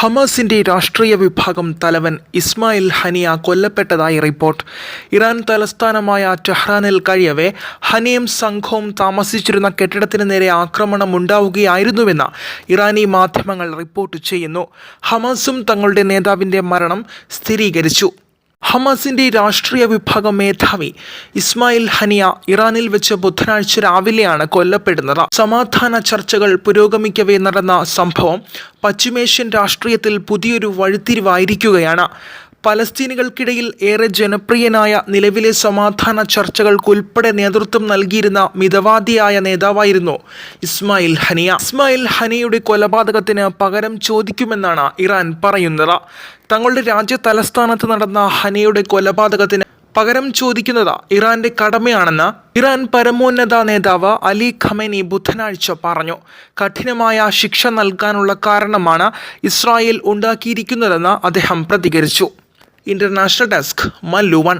ഹമാസിന്റെ രാഷ്ട്രീയ വിഭാഗം തലവൻ ഇസ്മായിൽ ഹനിയ കൊല്ലപ്പെട്ടതായി റിപ്പോർട്ട്. ഇറാൻ തലസ്ഥാനമായ ടെഹ്റാനിൽ കഴിയവേ ഹനിയും സംഘവും താമസിച്ചിരുന്ന കെട്ടിടത്തിന് നേരെ ആക്രമണം ഉണ്ടാവുകയായിരുന്നുവെന്ന് ഇറാനി മാധ്യമങ്ങൾ റിപ്പോർട്ട് ചെയ്യുന്നു. ഹമാസും തങ്ങളുടെ നേതാവിന്റെ മരണം സ്ഥിരീകരിച്ചു. ഹമാസിന്റെ രാഷ്ട്രീയ വിഭാഗം മേധാവി ഇസ്മായിൽ ഹനിയ ഇറാനിൽ വെച്ച് ബുധനാഴ്ച രാവിലെയാണ് കൊല്ലപ്പെടുന്നത്. സമാധാന ചർച്ചകൾ പുരോഗമിക്കവേ നടന്ന സംഭവം പശ്ചിമേഷ്യൻ രാഷ്ട്രീയത്തിൽ പുതിയൊരു വഴിത്തിരിവായിരിക്കുകയാണ്. പലസ്തീനുകൾക്കിടയിൽ ഏറെ ജനപ്രിയനായ നിലവിലെ സമാധാന ചർച്ചകൾക്കുൾപ്പെടെ നേതൃത്വം നൽകിയിരുന്ന മിതവാദിയായ നേതാവായിരുന്നു ഇസ്മായിൽ ഹനിയ. ഇസ്മായിൽ ഹനിയുടെ കൊലപാതകത്തിന് പകരം ചോദിക്കുമെന്നാണ് ഇറാൻ പറയുന്നത്. തങ്ങളുടെ രാജ്യ തലസ്ഥാനത്ത് നടന്ന ഹനിയുടെ കൊലപാതകത്തിന് പകരം ചോദിക്കുന്നത് ഇറാന്റെ കടമയാണെന്ന് ഇറാൻ പരമോന്നത നേതാവ് അലി ഖമേനി ബുധനാഴ്ച പറഞ്ഞു. കഠിനമായ ശിക്ഷ നൽകാനുള്ള കാരണമാണ് ഇസ്രായേൽ ഉണ്ടാക്കിയിരിക്കുന്നതെന്ന് അദ്ദേഹം പ്രതികരിച്ചു. International desk Mallu one